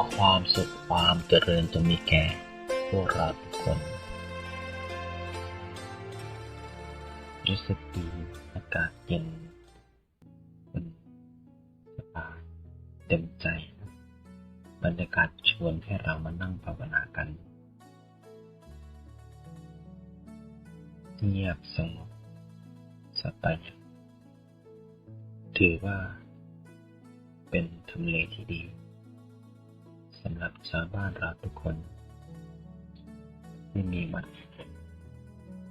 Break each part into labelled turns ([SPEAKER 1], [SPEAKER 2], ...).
[SPEAKER 1] ขอความสุขความเจริญจงมีแก่พวกเราทุกคน รู้สึกดีอากาศเย็นมันสบายเต็มใจ บรรยากาศชวนให้เรามานั่งภาวนากันเงียบสงบสบายถือว่าเป็นทำเลที่ดี สำหรับชาวบ้านเราทุกคน ที่มีมัน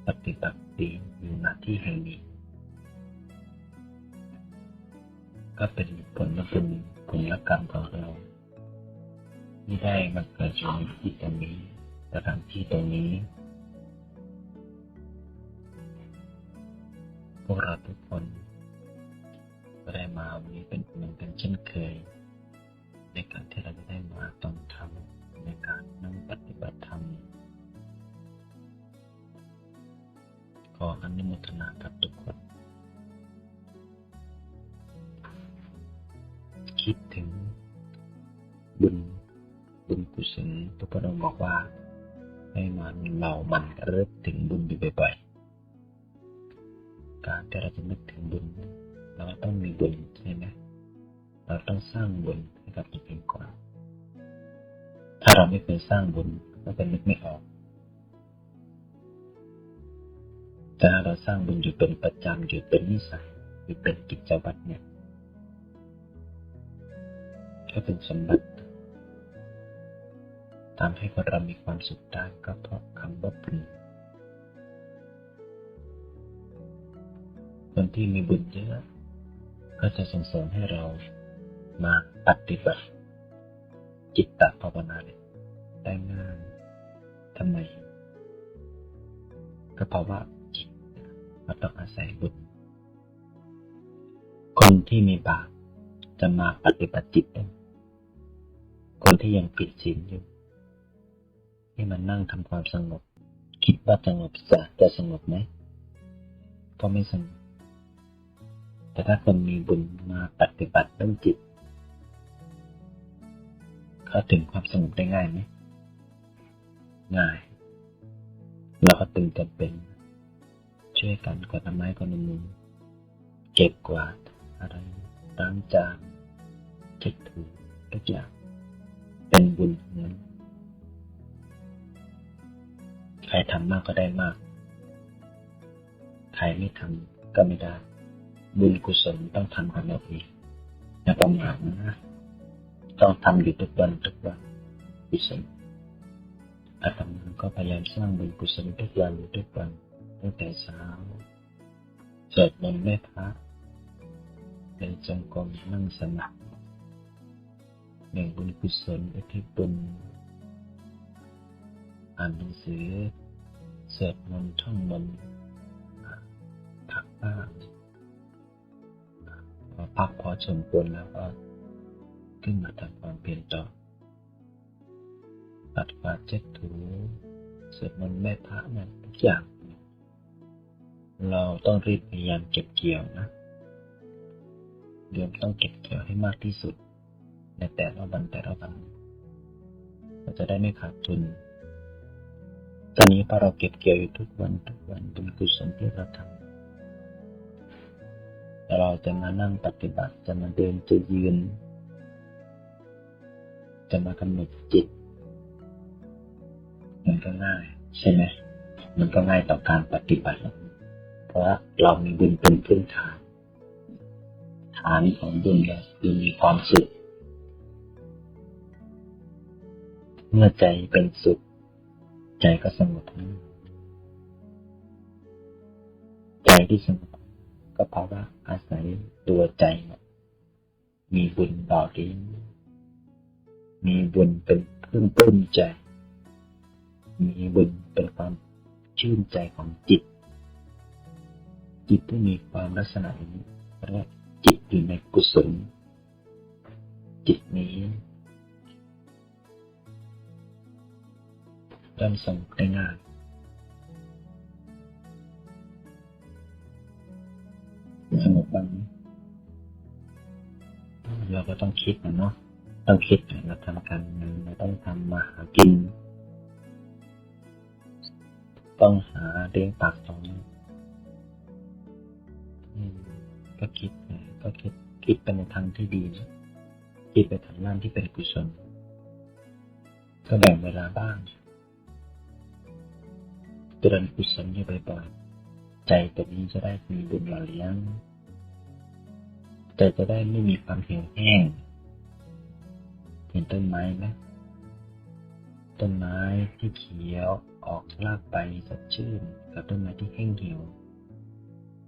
[SPEAKER 1] ปฏิบัติดีอยู่ณที่แห่งนี้ ก็เป็นผลบุญผลกรรมของเราที่ได้มาเกิดอยู่ในที่ตรงนี้สถานที่ตรงนี้ พวกเราทุกคนก็ได้มาวันนี้เป็นเหมือนกันเช่นเคยในการที่เราจะ มาต้องทำในการนั่งปฏิบัติธรรม ขออนุโมทนากับทุกคน คิดถึงบุญบุญกุศลพระพุทธองค์บอกว่า ให้มันเรามันเริ่มถึงบุญอยู่บ่อยๆ การที่เราจะนึกถึงบุญ เราต้องมีบุญใช่ไหมเราต้องสร้างบุญให้กับตัวเองก่อน ถ้าเราไม่เคยสร้างบุญก็จะนึกไม่ออกแต่ถ้าเราสร้างบุญอยู่เป็นประจำอยู่เป็นนิสัยอยู่เป็นกิจวัตรเนี่ยก็เป็นสมบัติทำให้คนเรามีความสุขได้ก็เพราะคำว่าบุญคนที่มีบุญเยอะก็จะส่งเสริมให้เรามาปฏิบัติจิตตภาวนาเนี่ย ได้ง่ายทำไมก็เพราะว่าจิตมันต้องอาศัยบุญคนที่มีบาปจะมาปฏิบัติจิตได้คนที่ยังผิดศีลอยู่ที่มันนั่งทำความสงบ คิดว่าสงบจะจะสงบไหมก็ไม่สงบแต่ถ้าคนมีบุญมาปฏิบัติเรื่องจิต เขาถึงความสงบได้ง่ายไหม ง่ายเราก็ตึงจำเป็น ช่วยกันกวาดต้นไม้คนละมือเก็บกวาดอะไรล้างจานเช็ดถูทุกอย่างเป็นบุญทั้งนั้นใครทำมากก็ได้มาก ใครไม่ทำก็ไม่ได้ บุญกุศลต้องทำกันเราเองอย่าประมาทนะ ต้องทำอยู่ทุกวันทุกวันกุศล อาตมาก็พยายามสร้างบุญกุศลทุกวันทุกวันตั้งแต่เช้าสวดมนต์ไหว้พระเดินจงกรมนั่งสมาธิหนึ่งบุญกุศลอุทิศบุญอ่านหนังสือสวดมนต์ท่องมนต์ถักผ้าพอพักพอสมควรแล้วก็ขึ้นมาทำความเพียรต่อ ปัดกวาดเช็ดถูสวดมนต์แม่พระนี่ยทุกอย่าง เราต้องรีบพยายามเก็บเกี่ยวนะเดือนต้องเก็บเกี่ยวให้มากที่สุด ในแต่ละวันแต่ละวันเราจะได้ไม่ขาดทุน ตอนนี้พอเราเก็บเกี่ยวอยู่ทุกวันทุกวันเป็นกุศลที่เราทำแต่เราจะมานั่งปฏิบัติจะมาเดินจะยืน จะมากำหนดจิต มันก็ง่ายใช่ไหมมันก็ง่ายต่อการปฏิบัติ เพราะเรามีบุญเป็นพื้นฐาน ฐานของบุญเราคือมีความสุข เมื่อใจเป็นสุข ใจก็สงบใจที่สงบก็เพราะว่าอาศัยตัวใจ มีบุญต่อเลี้ยงมีบุญเป็นเครื่องปลื้มใจ มีบุญเป็นความชื่นใจของจิต จิตที่มีความลักษณะนี้เรียกจิตอยู่ในกุศล จิตนี้ย่มสงบได้ง่ายสงบบ้างเราก็ต้องคิดนะเนาะต้องคิดเราทำการงานเราต้องทำมาหากิน ต้องหาเลี้ยงปากท้องอืมก็คิดนะก็คิดคิดไปในทางที่ดีนะคิดไปทางด้านที่เป็นกุศล ก็แบ่งเวลาบ้างเจริญกุศลอยู่บ่อยๆใจตัวนี้จะได้มีบุญหล่อเลี้ยงใจจะได้ไม่มีความเหี่ยวแห้งเห็นต้นไม้ไหม ต้นไม้ที่เขียวออกรากใบสดชื่นกับต้นไม้ที่แห้งเหี่ยว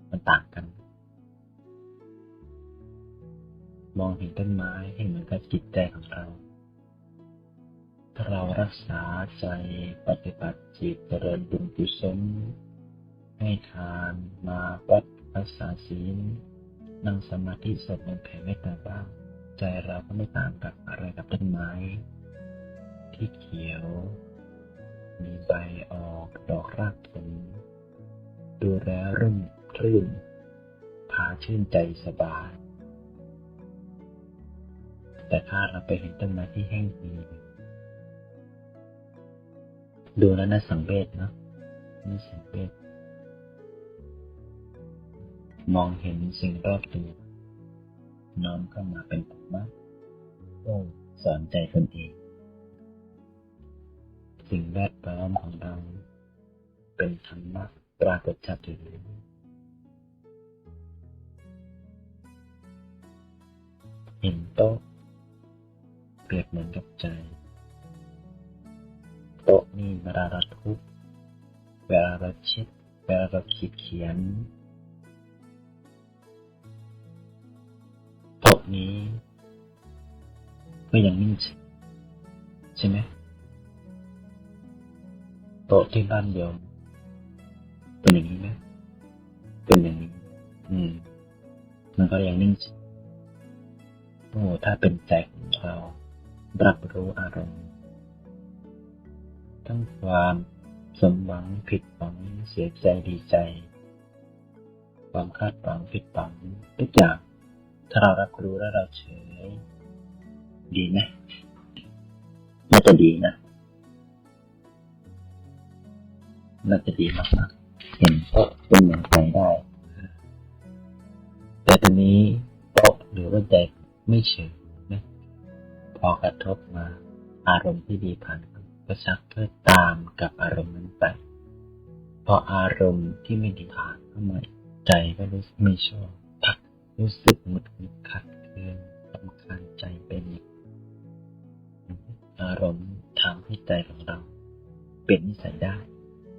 [SPEAKER 1] มันต่างกัน มองเห็นต้นไม้ให้เหมือนกับจิตใจของเรา ถ้าเรารักษาใจปฏิบัติจิตเจริญบุญกุศลให้ทานมาวัดรักษาศีลนั่งสมาธิสวดมนต์แผ่เมตตาบ้าง ใจเราก็ไม่ต่างกับอะไรกับต้นไม้ ที่เขียว มีใบออกดอกรากผลดูแลร่มรื่นพาชื่นใจสบาย แต่ถ้าเราไปเห็นต้นไม้ที่แห้งเหี่ยวดูแล้วน่าสังเวชเนาะน่าสังเวชมองเห็นสิ่งรอบตัวน้อมเข้ามาเป็นธรรมะโอ้สอนใจตนเอง สิ่งแวดล้อมของเรา เป็นธรรมะปรากฏชัดอยู่แล้วเห็นโต๊ะเปรียบเหมือนกับใจ โต๊ะนี่เวลาเราทุกข์เวลาเราช็ดเวลาเราขีดเขียนโต๊ะนี้ ก็ยังนิ่งใช่ไหม โต๊ะที่บ้านโยมเป็นอย่างนี้ไหมเป็นอย่างนี้ อืม มันก็ยังนิ่งโอ้ถ้าเป็นใจของเรารับรู้อารมณ์ ทั้งความสมหวังผิดหวังเสียใจดีใจ ความคาดหวังผิดหวังทุกอย่างถ้าเรารับรู้แล้วเราเฉย ดีไหมน่าจะดีนะ น่าจะดีมากๆเห็นโต๊ะเป็นอย่างใจได้ แต่ตอนนี้โต๊ะหรือว่าใจไม่เฉยนะพอกระทบมา อารมณ์ที่ดีผ่านก็ชักเพื่อตามกับอารมณ์นั้นไป พออารมณ์ที่ไม่ดีผ่านเข้ามาใจก็รู้สึกไม่ชอบพักรู้สึกหงุดหงิดขัดเคืองรำคาญใจเป็นอารมณ์ทำให้ใจของเรา เป็นนิสัยได้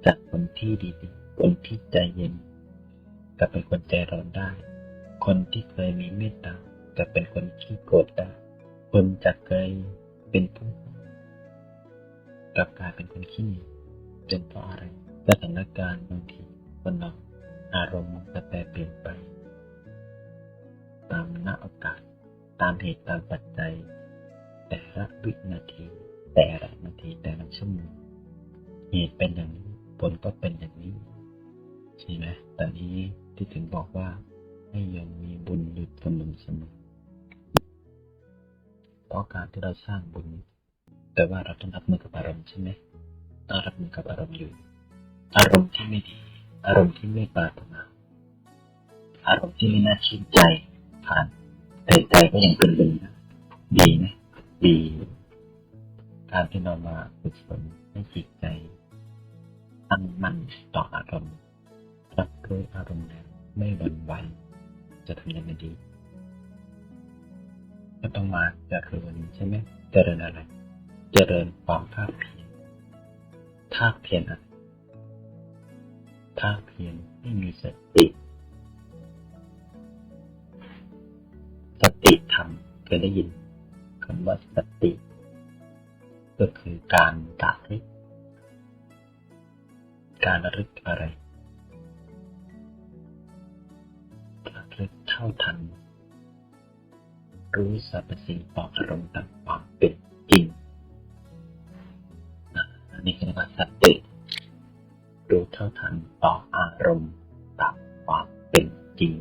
[SPEAKER 1] จากคนที่ดีๆ คนที่ใจเย็นกลับเป็นคนใจร้อนได้ คนที่เคยมีเมตตากลับเป็นคนขี้โกรธได้ คนจากเคยเป็นผู้กลับกลายเป็นคนขี้หนีเป็นเพราะอะไรสถานการณ์บางทีคนเราอารมณ์มันจะแปรเปลี่ยนไป ตามณโอกาส ตามเหตุตามปัจจัย แต่ละวินาที แต่ละนาทีแต่ละชั่วโมงเหตุเป็นอย่างนี้ ลก็เป็นอย่างนี้ ใช่ไหมแตอนนี้ที่ถึงบอกว่า ให้ยังมีบุญอยู่สมอเสมอเพราะการที่เราสร้างบุญ แต่ว่าเราต้องรับมือกับอารมณ์ใช่ไหมต้องรับมือกับอารมณ์อยู่ อารมณ์ที่ไม่ดี อารมณ์ที่ไม่ปรารถนา อารมณ์ที่ไม่น่าชื่นใจ ผ่าน แต่ใจก็ยังเป็นบุญนะดีนะดี การที่เรามาฝึกฝนให้จิตใจ ตั้งมั่นต่ออารมณ์รับรู้อารมณ์แล้วไม่หวั่นไหวจะทำยังไงดีก็ต้องมาเจริญใช่ไหมเจริญอะไร เจริญความภาคเพียรภาคเพียรอะไรภาคเพียรให้มีสติ สติธรรมเคยได้ยินคำว่าสติ ก็คือการระลึก การระลึกอะไรระลึกเท่าทัน รู้สรรพสิ่งต่ออารมณ์ตามความเป็นจริงอันนี้คือเรียกว่าสติรู้เท่าทันต่ออารมณ์ตามความเป็นจริง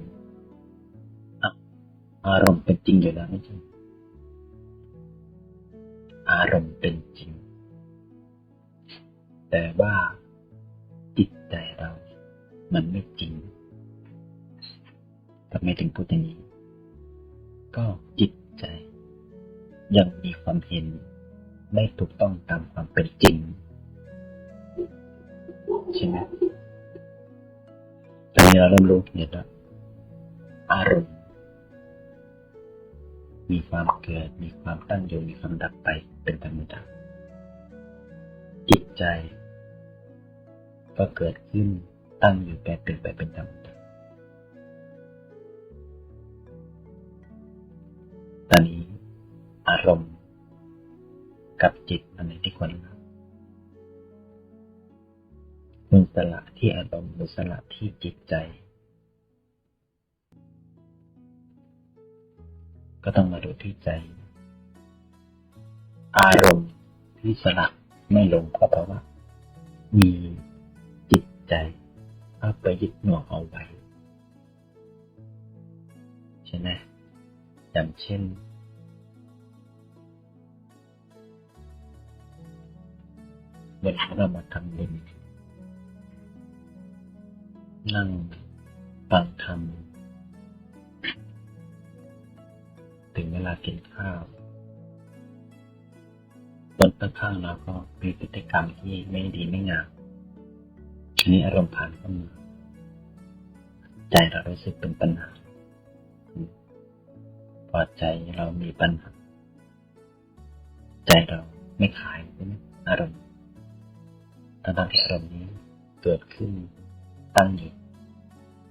[SPEAKER 1] อารมณ์เป็นจริงอยู่แล้วไม่ใช่อารมณ์เป็นจริง แต่ว่า มันไม่จริงทำไมถึงพูดอย่างนี้ ก็จิตใจ ยังมีความเห็นไม่ถูกต้องตามความเป็นจริงใช่ไหมตอนนี้เราเริ่มรู้เหตุแล้วอารมณ์ มีความเกิด มีความตั้งอยู่ มีความดับไป เป็นธรรมดา จิตใจ ก็เกิดขึ้น ตั้งอยู่แปรเปลี่ยนไปเป็นธรรมดาตอนนี้อารมณ์กับจิตอันไหนที่ควรละคุณสละที่อารมณ์หรือสละที่จิตใจ ก็ต้องมาดูที่ใจ อารมณ์ที่สละไม่ลงก็เพราะว่ามีจิตใจ เอาไปยึดหน่วงเอาไว้ใช่ไหมอย่างเช่น เวลาเรามาทำบุญนั่งฟังธรรมถึงเวลากินข้าวคนข้างๆเราก็มีพฤติกรรมที่ไม่ดีไม่งาม ทีนี้อารมณ์ผ่านเข้ามาใจเรารู้สึกเป็นปัญหาพอใจเรามีปัญหา ใจเราไม่ขายใช่ไหมอารมณ์ทั้งๆที่อารมณ์นี้เกิดขึ้นตั้งอยู่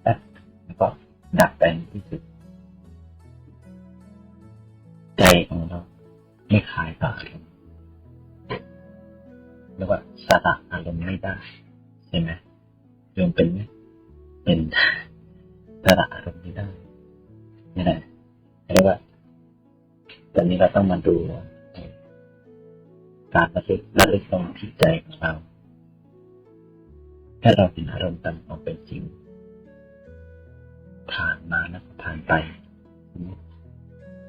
[SPEAKER 1] แป๊บแล้วก็ดับไปที่สุด ใจของเราไม่ขายต่ออารมณ์เรียกว่าสละอารมณ์ไม่ได้ ใช่ไหมโยมเป็นไหมเป็นสละอารมณ์ไม่ได้นี่แหละเรียกว่าตอนนี้เราต้องมาดูการระลึกระลึกลงที่ใจของเราถ้าเราเห็นอารมณ์ตามความเป็นจริง ผ่านมาแล้วก็ผ่านไป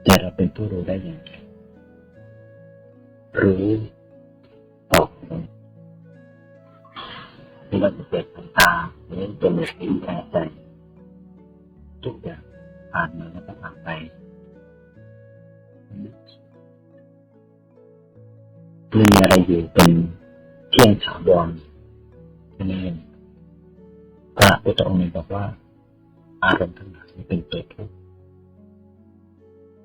[SPEAKER 1] แต่เราเป็นผู้รู้ได้อย่างไรรู้ออก ไม่ว่าจะเกิดทางตาหรือจมูกลิ้นกายใจทุกอย่างผ่านมาแล้วก็ผ่านไปไม่มีอะไรอยู่เป็นเที่ยงถาวรนั่นเองพระพุทธองค์บอกว่า อารมณ์ทั้งหลายนี้เป็นตัวทุกข์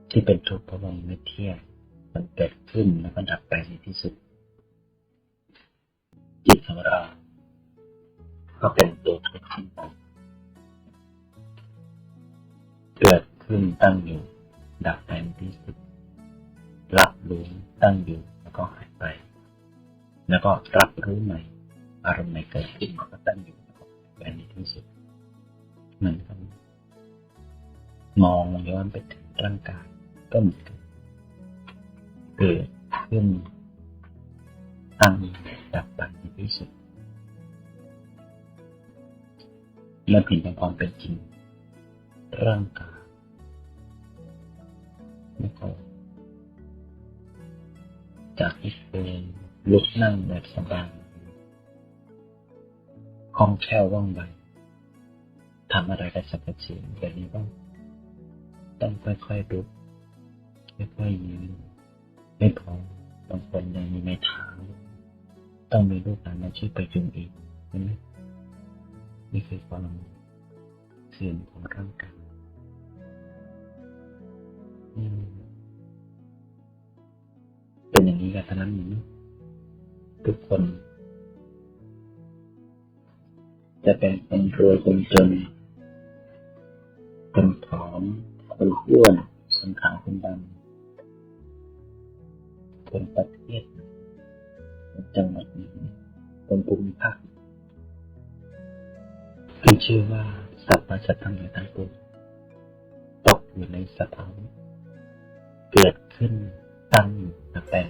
[SPEAKER 1] ที่เป็นทุกข์เพราะว่ามันไม่เที่ยงมันเกิดขึ้นแล้วก็ดับไปในที่สุดจิตของเรา ก็เป็นตัวทุกข์เช่นกันเกิดขึ้นตั้งอยู่ ดับไปในที่สุดรับรู้ตั้งอยู่แล้วก็หายไป แล้วก็รับรู้ใหม่ อารมณ์ใหม่เกิดขึ้นแล้วก็ตั้งอยู่แล้วก็หายไปในที่สุดเหมือนกันมองย้อนไปถึงร่างกายก็เหมือนกันเกิดขึ้นตั้งอยู่ดับไปในที่สุด เมื่อผินตามความเป็นจริง ร่างกายแล้วก็จากที่เคยลุกนั่งแบบสบายคล่องแคล่วว่องไวทำอะไรก็สักเฉียแบบนี้ก็ต้องค่อยๆลุกค่อยๆยืนไม่พอบางคนยังมีไม้เท้าต้องมีลูกหลานมาช่วยประยุงอีกใช่ไหม นี่คือความเสื่อมของร่างกายเป็นอย่างนี้กันเท่านั้นเองทุกคน จะเป็นคนรวยคนจนคนผอมคนอ้วนคนขาวคนดำคนประเทศคนจังหวัดนี้คนภูมิภาค ขึ้นชื่อว่าสัพพสัตว์ทั้งหลายทั้งปวงตกอยู่ในสภาวะเกิดขึ้นตั้งแต่